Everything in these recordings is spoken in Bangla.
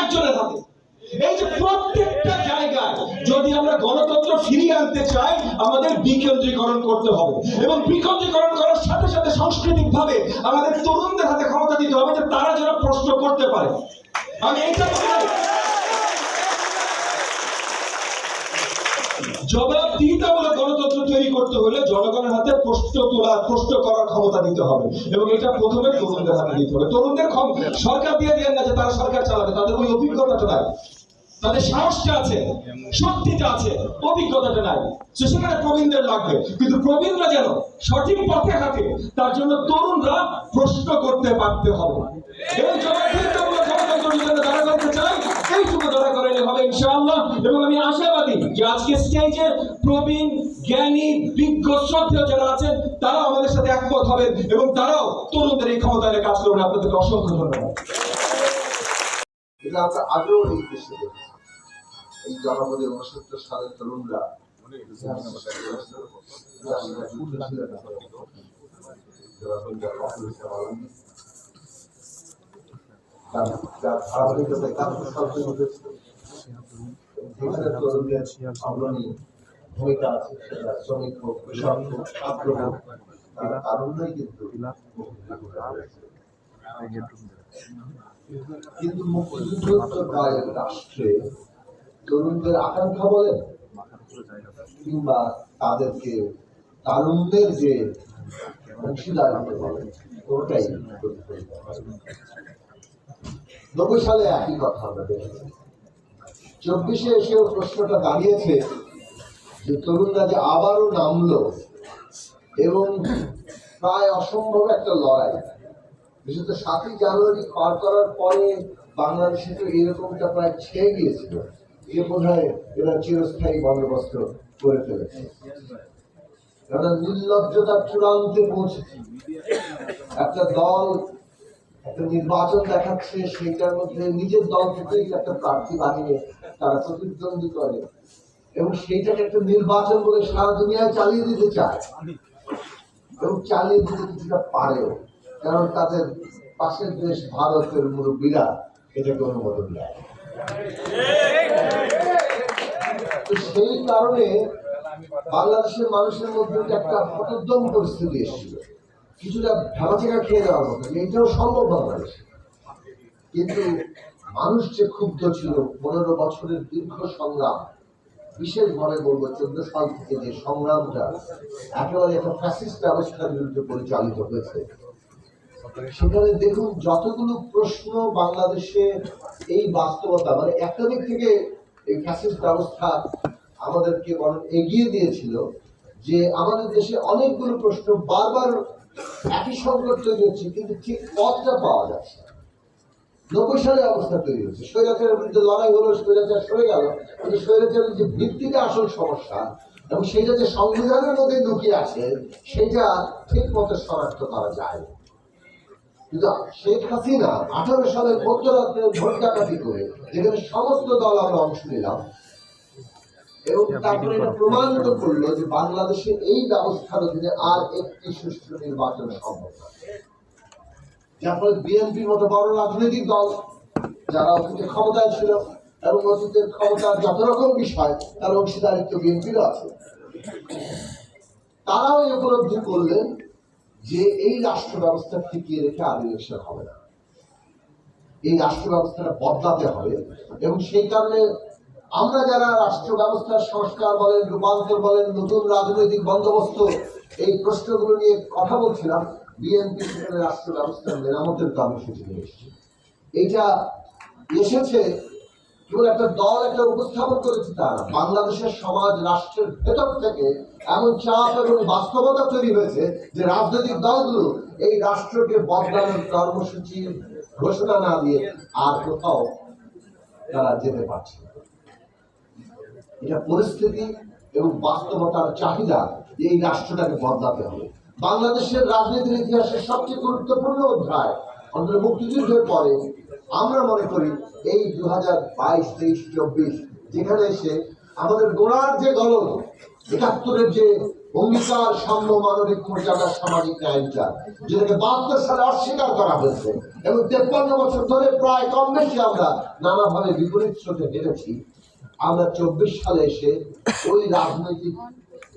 একজনের হাতে এই যে প্রত্যেকটা জায়গায় যদি আমরা গণতন্ত্র ফিরিয়ে আনতে চাই, আমাদের বিকেন্দ্রীকরণ করতে হবে। এবং বিকেন্দ্রীকরণ করার সাথে সাথে সাংস্কৃতিক ভাবে আমাদের তরুণদের হাতে ক্ষমতা দিতে হবে যে তারা যেন প্রশ্ন করতে পারে। আমি এইটা বলি না। তৈরি করতে হলে জনগণের হাতে প্রশ্ন তোলা, প্রশ্ন করার ক্ষমতা দিতে হবে। এবং এটা প্রথমে তরুণদের হাতে দিতে হবে। তরুণদের সরকার দিয়ে দিয়ে না তারা সরকার চালাবে, তাদের ওই অভিজ্ঞতাটা নাই। তাদের সাহসটা আছে, শক্তিটা আছে, অভিজ্ঞতাটা নাই। সেখানে প্রবীণদের লাগবে। কিন্তু প্রবীণরা যেন সঠিক পথে হাঁটে, তার জন্য তরুণরা প্রশ্ন করতে পারতে হবে এবং আমি আশাবাদী যে আজকে স্টেজে প্রবীণ জ্ঞানী বিজ্ঞ শ্রদ্ধেয় যারা আছেন তারাও আমাদের সাথে একমত হবেন এবং তারাও তরুণদের এই ক্ষমতায় কাজ করবেন। আপনাদেরকে অসংখ্য ধন্যবাদ। এটা আমরা আগেও এই দেশে এই জনপদে উনসত্তর সালের তরুণরা তার- তার ধারাবাহিকতায় তার সবচেয়ে উঠেছে। তরুণদের ভূমিকা আছে, সেটা শ্রমিক হোক, কৃষক হোক, ছাত্র হোক, তার কিন্তু কিন্তু রাষ্ট্রে তরুণদের আকাঙ্ক্ষা কিংবা তাদেরকে তারুণ্যের যে বলেন কোনটাই প্রতিফলিত নব্বই সালে একই কথা আমরা দেখেছি। চব্বিশে এসেও প্রশ্নটা দাঁড়িয়েছে যে তরুণরা যে আবারও নামলো এবং প্রায় অসম্ভব একটা লড়াই। বিশেষত সাতই জানুয়ারি পার করার পরে বাংলাদেশে তো এরকমটা প্রায় ছেয়ে গিয়েছিল যে বোধ হয় এরা চিরস্থায়ী বন্দোবস্ত করে ফেলেছে। কারণ নির্লজ্জতার চূড়ান্তে পৌঁছেছে। একটা দল, একটা নির্বাচন দেখাচ্ছে, সেইটার মধ্যে নিজের দল থেকেই একটা প্রার্থী বানিয়ে তারা প্রতিদ্বন্দ্বী করে। এবং সেইটাকে একটা নির্বাচন বলে সারা দুনিয়ায় চালিয়ে দিতে চায়। এবং চালিয়ে দিতে কিছুটা পারেও, কারণ তাদের পাশের দেশ ভারতের মুরব্বীরা এটাকে অনুমোদন দেয়। তো সেই কারণে বাংলাদেশের মানুষের মধ্যে একটা হতোদ্যম পরিস্থিতি এসেছিল। কিছুটা ভাবাচেকা খেয়ে দেওয়ার মতো, যে এটাও সম্ভব বাংলাদেশে। কিন্তু মানুষ যে ক্ষুব্ধ ছিল, পনেরো বছরের দীর্ঘ সংগ্রাম বিশেষভাবে বলব চোদ্দ সাল থেকে যে সংগ্রামটা, একেবারে একটা ফ্যাসিস্ট ব্যবস্থার বিরুদ্ধে পরিচালিত হয়েছে সেখানে দেখুন যতগুলো প্রশ্ন বাংলাদেশে এই বাস্তবতা মানে একটা দিক থেকে এই ফ্যাসিস্ট ব্যবস্থা আমাদেরকে বরং এগিয়ে দিয়েছিল যে আমাদের দেশে অনেকগুলো প্রশ্ন বারবার একই সংকট তৈরি হচ্ছে, কিন্তু ঠিক পথটা পাওয়া যাচ্ছে। নব্বই সালে অবস্থা তৈরি হয়েছে। স্বৈরাচারের বিরুদ্ধে লড়াই হলো স্বৈরাচার সরে গেল। কিন্তু স্বৈরাচারের যে ভিত্তিটা আসল সমস্যা এবং সেটা যে সংবিধানের মধ্যে লুকিয়ে আছে সেটা ঠিক মতো শনাক্ত করা যায়। কিন্তু শেখ হাসিনা আঠারো সালের মধ্যরাত্রে ভোট ডাকাতি করে যেখানে সমস্ত দল আমরা অংশ নিলাম এবং তারপরে এটা প্রমাণিত করল যে বাংলাদেশে এই ব্যবস্থার অধীনে আর একটি সুষ্ঠু নির্বাচন সম্ভব না যার ফলে বিএনপির মতো বড় রাজনৈতিক দল যারা অতীতে ক্ষমতায় ছিল এবং অতীতের ক্ষমতার যত রকম বিষয়, তার অংশীদারিত্ব বিএনপিরও আছে। তারাও এই উপলব্ধি করলেন যে এই রাষ্ট্র ব্যবস্থা টিকিয়ে রেখে আর হবে না। এই রাষ্ট্র ব্যবস্থাটা বদলাতে হবে এবং সেই কারণে আমরা যারা রাষ্ট্র ব্যবস্থার সংস্কার বলেন, রূপান্তর বলেন, নতুন রাজনৈতিক বন্দোবস্ত, এই প্রশ্নগুলো নিয়ে কথা বলছিলাম বিএনপি সেখানে রাষ্ট্র ব্যবস্থার মেরামতের কর্মসূচি নিয়ে এসেছে। এইটা এসেছে কেবল একটা দল একটা উপস্থাপন করেছে তা না। বাংলাদেশের সমাজ, রাষ্ট্রের ভেতর থেকে এমন চাপ এবং বাস্তবতা তৈরি হয়েছে যে রাজনৈতিক দলগুলো এই রাষ্ট্রকে বদলানোর কর্মসূচি ঘোষণা না দিয়ে আর কোথাও তারা যেতে পারছে এটা পরিস্থিতি এবং বাস্তবতার চাহিদা এই রাষ্ট্রটাকে বদলাতে হবে। বাংলাদেশের রাজনীতির ইতিহাসের সবচেয়ে গুরুত্বপূর্ণ অধ্যায়, অন্তত মুক্তিযুদ্ধের পরে, আমরা মনে করি এই দু হাজার বাইশ, তেইশ, চব্বিশ, যেখানে এসে আমাদের গোড়ার যে গলন, একাত্তরের যে অঙ্গীকার, সাম্য, মানবিক, মর্যাদা, সামাজিক ন্যায় যেটাকে বাহাত্তর সালে অস্বীকার করা হয়েছে, এবং তেপ্পান্ন বছর ধরে প্রায় কম বেশি আমরা নানাভাবে বিপরীত স্রোতে হেরেছি আমরা চব্বিশ সালে এসে ওই রাজনৈতিক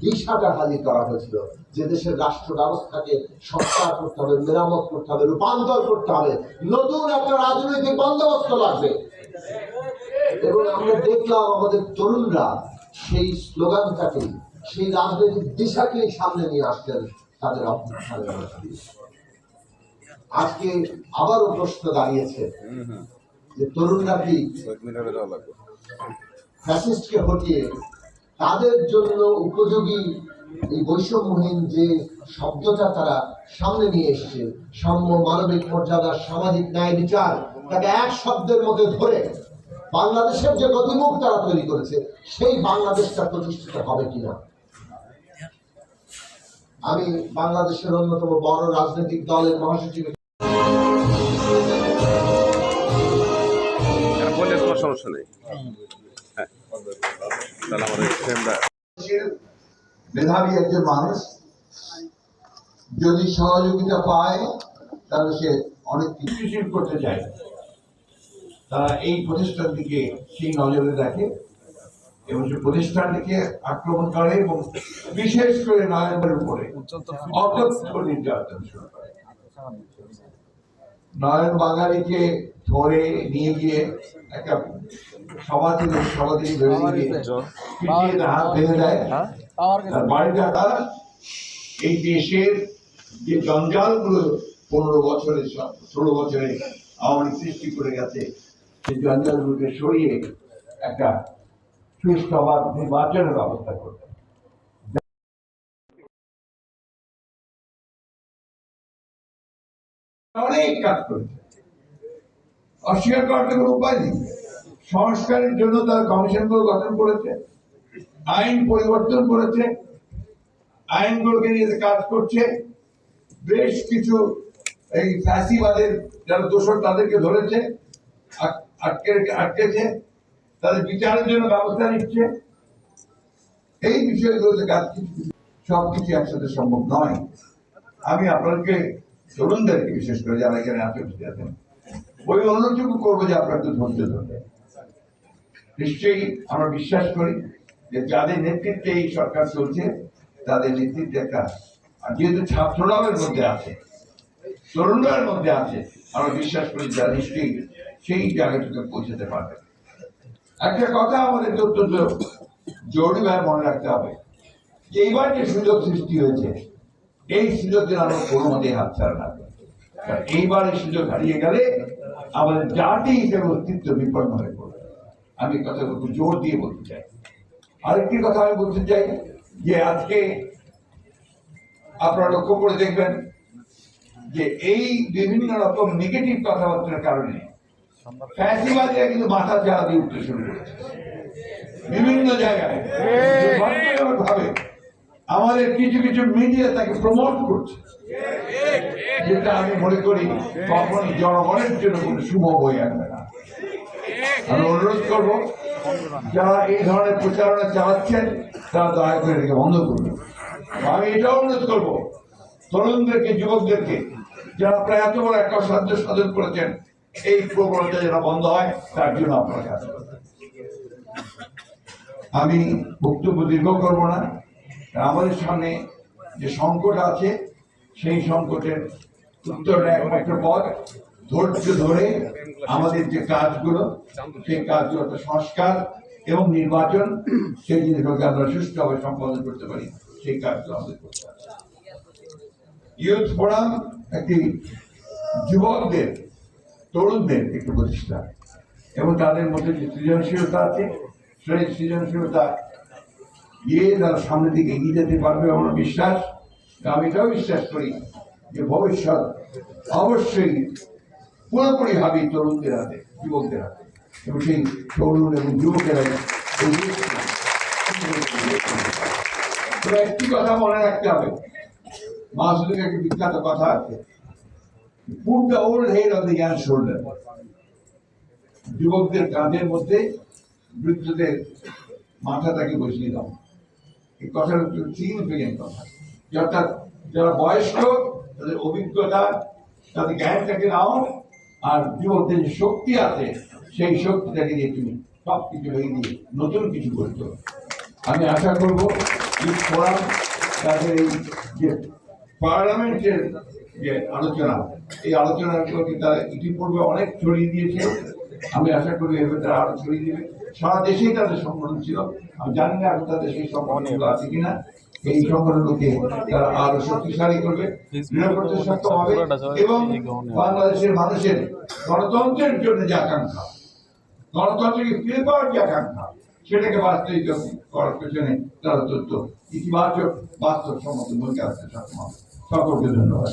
দিশাটা খালি করা হয়েছিল যে দেশের রাষ্ট্র ব্যবস্থাকে সংস্কার করতে হবে মেরামত করতে হবে রূপান্তর করতে হবে নতুন একটা রাজনৈতিক বন্দোবস্ত লাগবে। এবং আমরা দেখলাম আমাদের তরুণরা সেই স্লোগানটাকে সেই রাজনৈতিক দিশাকে সামনে নিয়ে আসতেন তাদের আজকে আবারও প্রশ্ন দাঁড়িয়েছে যে তরুণরা কি ফ্যাসিস্টকে হটিয়ে তাদের জন্য উপযোগী এই বৈষম্যহীন যে শব্দটা তারা সামনে নিয়ে এসছে, সাম্য মানবিক মর্যাদা, সামাজিক ন্যায় বিচার, তাকে এক শব্দের মধ্যে ধরে বাংলাদেশের যে গতিমুখ তারা তৈরি করেছে, সেই বাংলাদেশটা প্রতিষ্ঠিত হবে কিনা? আমি বাংলাদেশের অন্যতম বড় রাজনৈতিক দলের মহাসচিব। সমস্যা নেই। তাহলে আমাদের ফ্রেন্ডরা মেধাবী একজন মানুষ যদি সহযোগিতা পায় তাহলে সে অনেক কিছু করতে চায়। তারা এই প্রতিষ্ঠানটিকে সেই নজরে রাখে এবং সে প্রতিষ্ঠানটিকে আক্রমণ করে এবং বিশেষ করে নয়নের উপরে অকথ্য নির্যাতন শুরু করে। নয়ন বাঙালিকে ধরে নিয়ে গিয়ে একটা সমাধি সমাধি ধরে নিয়ে গিয়ে হাত বেঁধে দেয়। তার বাড়িটা তারা এই দেশের যে জঞ্জালগুলো পনেরো বছরে ষোলো বছরে আওয়ামী সৃষ্টি করে গেছে সেই জঞ্জালগুলোকে সরিয়ে একটা আবার নির্বাচনের ব্যবস্থা করবে অনেক কাজ করেছে। অস্বীকার করার তো কোনো উপায় নেই। সংস্কারের জন্য তার কমিশনগুলো গঠন করেছে, আইন পরিবর্তন করেছে, আইনগুলোকে নিয়ে কাজ করছে, বেশ কিছু এই ফ্যাসিবাদের যারা দোষর তাদেরকে ধরেছে আটকে আটকেছে, তাদের বিচারের জন্য ব্যবস্থা নিচ্ছে। এই বিষয়গুলোতে কাজ সব কিছু একসাথে সম্ভব নয়। আমি আপনাদেরকে তরুণদেরকে বিশেষ করে যারা এখানে আচরিত আছেন ওই অনুযোগ করব যে আপনার একটু ধৈর্য ধরবে নিশ্চয়ই আমরা বিশ্বাস করি যে যাদের নেতৃত্বে এই সরকার চলছে, তাদের নেতৃত্বে একটা, আর যেহেতু ছাত্ররাও এর মধ্যে আছে তরুণরা এর মধ্যে আছে, আমরা বিশ্বাস করি যারা নিশ্চয়ই সেই জায়গাটাকে পৌঁছাতে পারবে। একটা কথা আমাদের অত্যন্ত জরুরিভাবে মনে রাখতে হবে, যে এইবার যে সুযোগ সৃষ্টি হয়েছে এই সুযোগ যেন আমরা কোনো মতে হাতছাড়া না। করি। এইবার এই সুযোগ হারিয়ে গেলে আমাদের জাতি হিসেবে অস্তিত্ব বিপন্ন হয়ে পড়বে। আমি কথা জোর দিয়ে বলতে চাই। আরেকটি কথা আমি বলতে চাই যে আজকে আপনারা লক্ষ্য করে দেখবেন যে এই বিভিন্ন রকম নেগেটিভ কথাবার্তার কারণে ফ্যাসিবাদীরা কিন্তু মাথা চাড়া দিয়ে উঠতে শুরু করেছে। বিভিন্ন জায়গায়। ভাবে আমাদের কিছু কিছু মিডিয়া তাকে প্রমোট করছে। যেটা আমি মনে করি কখনই জনগণের জন্য কোনো শুভ বই আনবে না। আমি অনুরোধ করব, যারা এই ধরনের প্রচারণা চালাচ্ছেন, তারা দয়া করে এটাকে বন্ধ করবেন আমি এটাও অনুরোধ করব, তরুণদেরকে, যুবকদেরকে, যারা প্রায় এত বড় একটা সাহায্য সাধন করেছেন, এই প্রবণতা যেন বন্ধ হয়, তার জন্য আপনারা কাজ আমি বক্তব্য দীর্ঘ করব না। আমাদের সামনে যে সংকট আছে, সেই সংকটের উত্তরটা একমাত্র পথ। ধৈর্য ধরে আমাদের যে কাজগুলো, সেই কাজগুলো একটা সংস্কার এবং নির্বাচন, সেই জিনিসগুলোকে আমরা সুষ্ঠুভাবে সম্পাদন করতে পারি, সেই কাজগুলো আমাদের করতে পারি ইউথ ফোরাম একটি যুবকদের, তরুণদের একটি প্রতিষ্ঠান এবং তাদের মধ্যে যে সৃজনশীলতা আছে, সেই সৃজনশীলতা দিয়ে তারা সামনের দিকে এগিয়ে যেতে পারবে আমার বিশ্বাস। আমি এটাও বিশ্বাস করি যে ভবিষ্যৎ অবশ্যই পুরোপুরি ভাবে তরুণদের হাতে, যুবকদের হাতে। এবং সেই তরুণ এবং যুবকেরা একটি কথা মনে রাখতে হবে। মাসুদের একটি বিখ্যাত কথা আছে। Put old head of shoulder যুবকদের কাঁধের মধ্যে বৃদ্ধদের মাথাটাকে বসিয়ে দাও। কথাটা সিগনিফিকেন্ট কথা। অর্থাৎ যারা বয়স্ক, তাদের অভিজ্ঞতা, তাদের জ্ঞানটাকে নাও, আর যুবকদের যে শক্তি আছে, সেই শক্তিটাকে দিয়ে তুমি সব কিছু হয়ে দিয়ে নতুন কিছু করতে আমি আশা করব ফোরাম তাদের এই যে পার্লামেন্টের যে আলোচনা, এই আলোচনাগুলোকে তারা ইতিপূর্বে অনেক ছড়িয়ে দিয়েছে। আমি আশা করি এবার তারা আরও ছড়িয়ে দেবে। সারা দেশেই তাদের সংগঠন ছিল। আমি জানি না এখন তাদের সেই সংগঠনগুলো আছে কিনা। এই সংগঠনগুলোকে তারা আরও শক্তিশালী করবে সক্ষম হবে এবং বাংলাদেশের মানুষের গণতন্ত্রের জন্য যে আকাঙ্ক্ষা গণতন্ত্রকে ফিরে পাওয়ার যে আকাঙ্ক্ষা সেটাকে বাস্তবিক করার পেছনে তারা অত্যন্ত ইতিবাচক বাস্তব সম্মত ভূমিকা রাখতে সক্ষম হবে। সকলকে ধন্যবাদ।